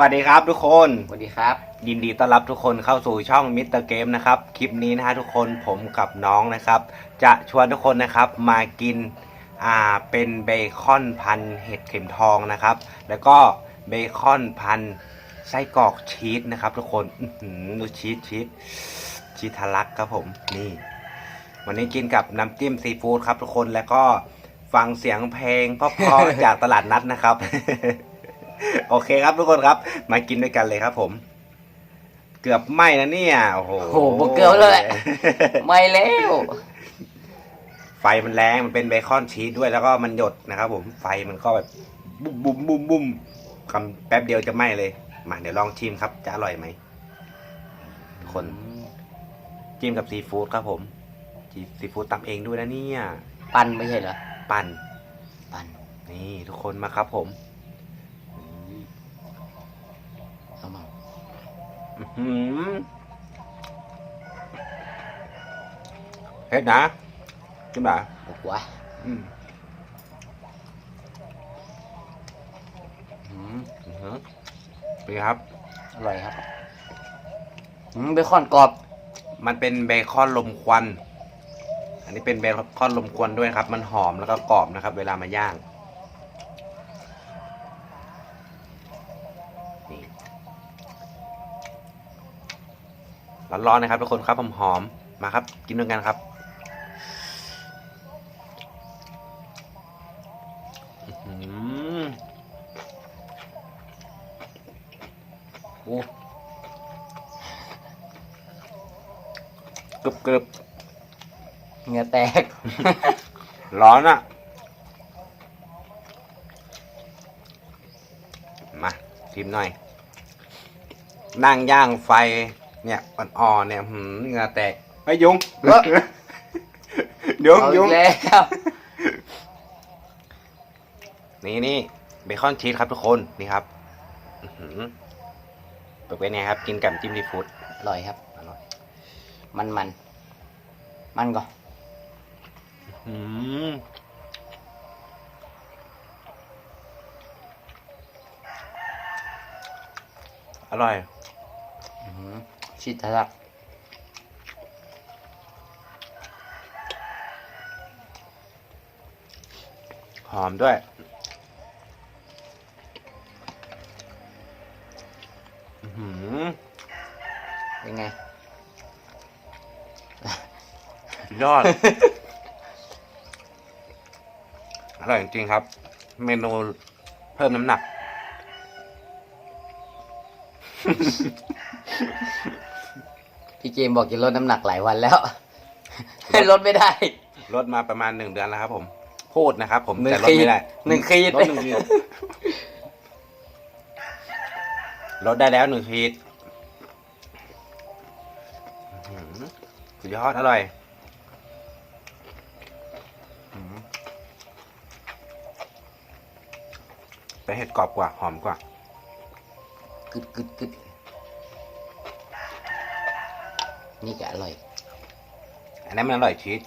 วัสดีครับทุกคน สวัสดีครับ ยินดีต้อนรับทุกคนเข้าสู่ช่องมิสเตอร์เกมนะครับ คลิปนี้นะฮะทุกคนผมกับน้องนะครับ จะชวนทุกคนนะครับมากินอ่าเป็นเบคอนพันเห็ดเข็มทองนะครับ แล้วก็เบคอนพันไส้กรอกชีสนะครับทุกคนอื้อหือดูชีสชีสชีสทะลักครับผมนี่ วันนี้กินกับน้ำจิ้มซีฟู้ดครับทุกคนแล้วก็ฟังเสียงเพลงเพราะๆจากตลาดนัดนะครับ โอเคครับทุกคนครับ มากินด้วยกันเลยครับผม เกือบไหม้นะเนี่ยโอ้โหโอ้โหบ่เกือบเลย ไม่แล้วไฟมันแรงมันเป็นเบคอนชีสด้วยแล้วก็มันหยดนะครับ ผมไฟมันก็แบบบุ้มบุ้มบุ้มบุ้มคำแป๊บเดียวจะไหม้เลยมาเดี๋ยวลองชิมครับ จะอร่อยไหมทุกคนจิ้มกับซีฟู้ดครับผมซีฟู้ดตำเองด้วยนะเนี่ย ปั่นไม่ใช่เหรอ ปั่นปั่นนี่ทุกคนมาครับผม เผ็ดนะจิ้มแบบบอกว่าอืมอืมอื้อหือเป็นไงครับ อร่อยครับอืมเบคอนกรอบ มันเป็นเบคอนลมควัน อันนี้เป็นเบคอนลมควันด้วยนะครับ มันหอมแล้วก็กรอบนะครับ เวลามาย่าง ร้อนๆนะครับทุกคนครับหอมๆมาครับ กินด้วยกันครับอื้อหือโอ้กรึบกรึบเหงื่อแตก ร้อนอะมาชิมหน่อย นั่งย่างไฟ เนี่ยอ่อนๆเนี่ยหืมเหงื่อแตกไอ้ยยุงเอ้อยุงเอาอียุกงแล้วนี่นี่เบคอนชีสครับทุกคนนี่ครับอื้อหือเป็นไงครับ กินกับจิ้มซีฟู้ดอร่อยครับ อร่อยมันมันมันก่อนอืมอร่อยอืม ชิดทะลักหอมด้วยอือหือเป็นไง ยอด อร่อยจริงๆครับ เมนูเพิ่มน้ำหนัก พี่เจมส์บอกจะลดน้ำหนักหลายวันแล้ว ลดไม่ได้ ลดมาประมาณหนึ่งเดือนแล้วครับ ผมพูดนะครับ ผมหนึ่งแต่ลดขีดไม่ได้หนึ่งขีดลดหนึ่งขีดลดได้แล้วหนึ่งขีดอื้อหือสุดยอดอร่อยอื้อหือแต่เห็ดกรอบกว่า หอมกว่ากึดกึดกึด นี่ก็อร่อย อันนี้นมันอร่อยชีส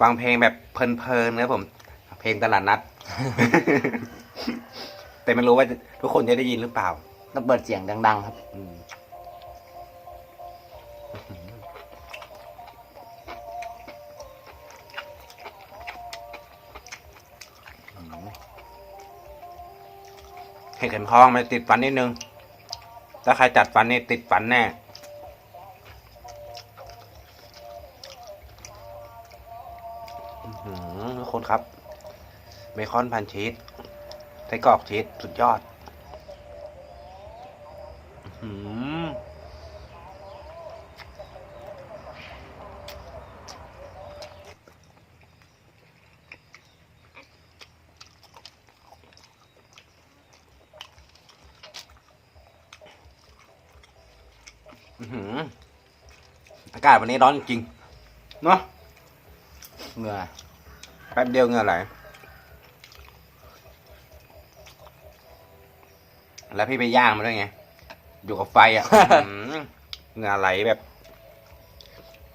ฟังเพลงแบบเพลินๆนะครับผม เพลงตลาดนัด แต่ไม่รู้ว่าทุกคนจะได้ยินหรือเปล่า ต้องเปิดเสียงดัง ๆ ครับ อืมเห็ดเข็มทองมันติดฟันนิดนึงถ้าใครจัดฟันนี่ติดฟันแน่ทุกคนครับเบคอนพันชีสไส้กรอกชีสสุดยอด อืหื ออื้อหืออากาศวันนี้ร้อนจริงๆเนาะเหงื่อแป๊บเดียวเหงื่อไหลแล้วพี่ไปย่างมาด้วยไง อยู่กับไฟอะอื้อหือเหงื่อไหลแบบ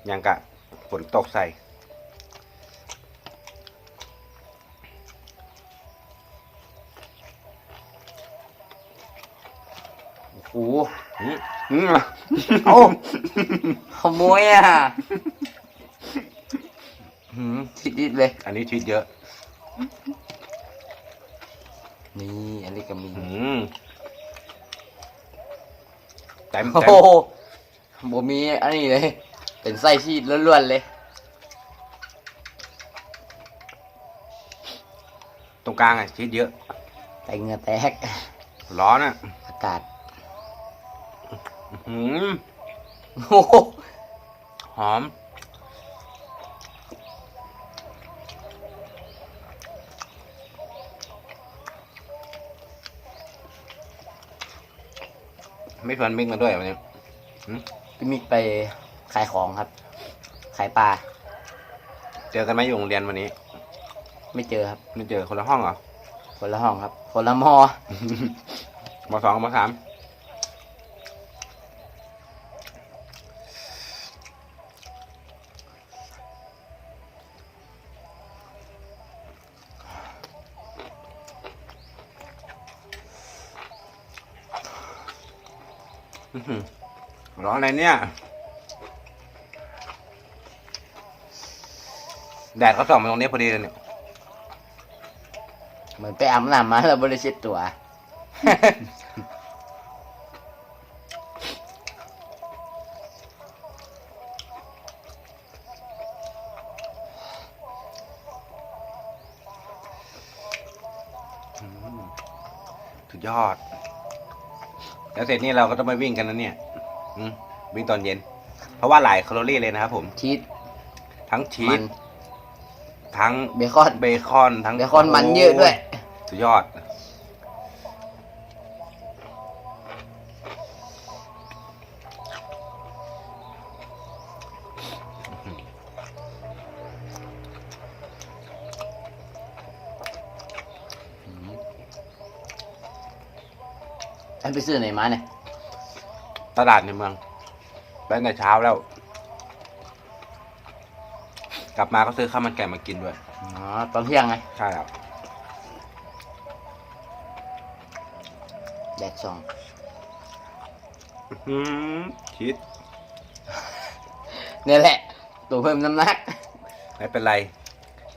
อย่างกะฝนตกใส่ โอ้โหอืมอืมเอ้าขโมยอะหืมชิดๆเลย อันนี้ชีสเยอะ นี่อันนี้ก็มีอืมเต็มโอ้เต็โหมบ่มีอันนี้เลย เป็นไส้ชีสล้วนๆเลย ตรงกลางอะชีสเยอะ แต่เหงื่อแตก ร้อนอะ อากาศ อืมโอ้โหหอม ไม่ชวนมิกมาด้วยวันนี้พี่มิกไปขายของครับ ขายปลา เจอกันไหมอยู่โรงเรียนวันนี้ ไม่เจอครับ ไม่เจอคนละห้องเหรอ คนละห้องครับ คนละมอ มสองกับมสาม ร้อนอะไรเนี่ย แดดก็ส่องมาตรงนี้พอดีเลยเนี่ย เหมือนไปอาบน้ำมาแล้วบริเช็ดตัว สุดยอด แล้วเสร็จนี่เราก็ต้องไปวิ่งกันนะเนี่ยอืมวิ่งตอนเย็น เพราะว่าหลายแคลอรี่เลยนะครับผม ชีสทั้งชีมัสน ทั้งเบคอน เบคอนทั้งเบคอนมันเยอะด้วย สุดยอด อันไปซื้อไหนมาเนี่ยตลาดในเมืองไปตั้งแต่เช้าแล้ว กลับมาก็ซื้อข้าวมันไก่มากินด้วย อ๋อตอนเที่ยงไงใช่ครับแดดส่องอืมชีสเนี่ยแหละ ตัวเพิ่มน้ำหนัก ไม่เป็นไร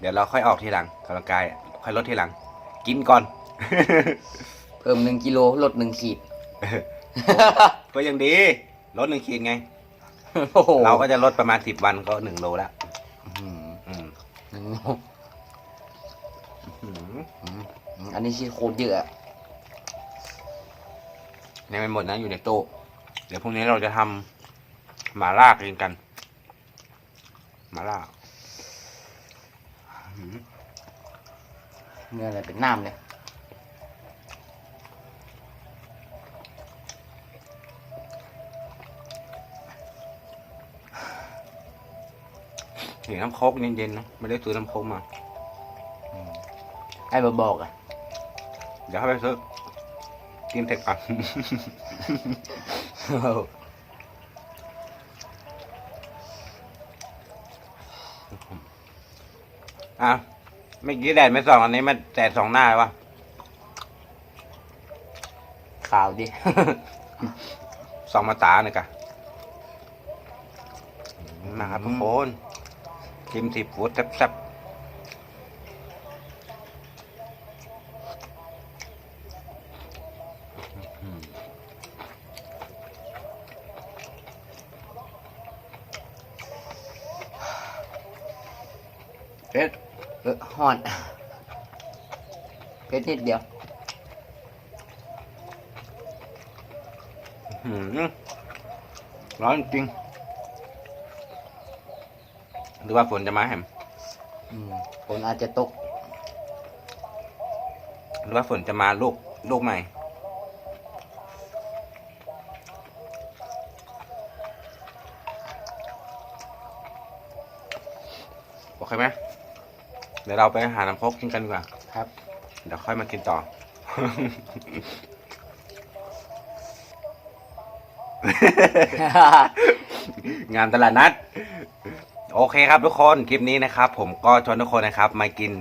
เดี๋ยวเราค่อยออกทีหลังกำลังกายอะค่อยลดทีหลัง กินก่อนเพิ่มหนึ่งกิโลลดหนึ่งขีด ก็ยังดี ลดหนึ่งขีดไง โอ้โหเราก็จะลดประมาณสิบวันก็หนึ่งโลแล้วอืมอืมหนึ่งอืมอืมอันนี้ชีสโคตรเยอะอะยังไม่หมดนะอยู่ในตู้เดี๋ยวพรุ่งนี้เราจะทำหมาล่ากินกันหมาล่า อืมเนื้ออะไรเป็นน้ำเลย นน้ำโคกเย็นๆนะไม่ได้ซื้อน้ำโคกมาไอ้บบอกอะ เดี๋ยวเข้าไปซื้อกินเสร็จก่อนอะไม่อกี้แดดไม่ส่องอันนี้มันแดดสองหน้าเลยวะข่าวดิสองมาตาหน่อยกะนะครับทุกคน ชิมสิบฟูดแซ่บๆเผ็ด เออฮอนเพชรนิดเดียว หืมร้อนจริงหรือว่าฝนจะมาแหมอืมฝนอาจจะตก หรือว่าฝนจะมาลูกลูกใหม่ โอเคไหมเดี๋ยวเราไปหาน้ำพกกินกันดีกว่า ครับ เดี๋ยวค่อยมากินต่อ งานตลาดนัด โอเคครับทุกคนคลิปนี้นะครับผมก็ชวนทุกคนนะครับมากิน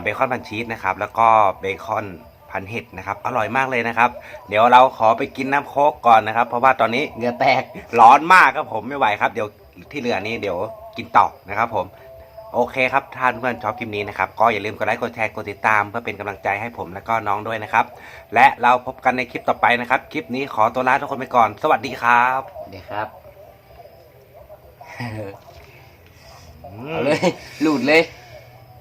เบคอนพันชีสนะครับแล้วก็เบคอนพันเห็ดนะครับอร่อยมากเลยนะครับ เดี๋ยวเราขอไปกินน้ำโคกก่อนนะครับ เพราะว่าตอนนี้เหงื่อแตกร้อนมากครับผมไม่ไหวครับ เดี๋ยวที่เหลือนี้เดี๋ยวกินต่อนะครับผมโอเคครับถ้านเพื่อนชอบคลิปนี้นะครับ ก็อย่าลืมกดไลค์กดแชร์กดติดตาม เพื่อเป็นกำลังใจให้ผมและก็น้องด้วยนะครับ และเราพบกันในคลิปต่อไปนะครับ คลิปนี้ขอตัวลาทุกคนไปก่อน สวัสดีครับเดี๋ยวครับ เอาเลยหลุดเลย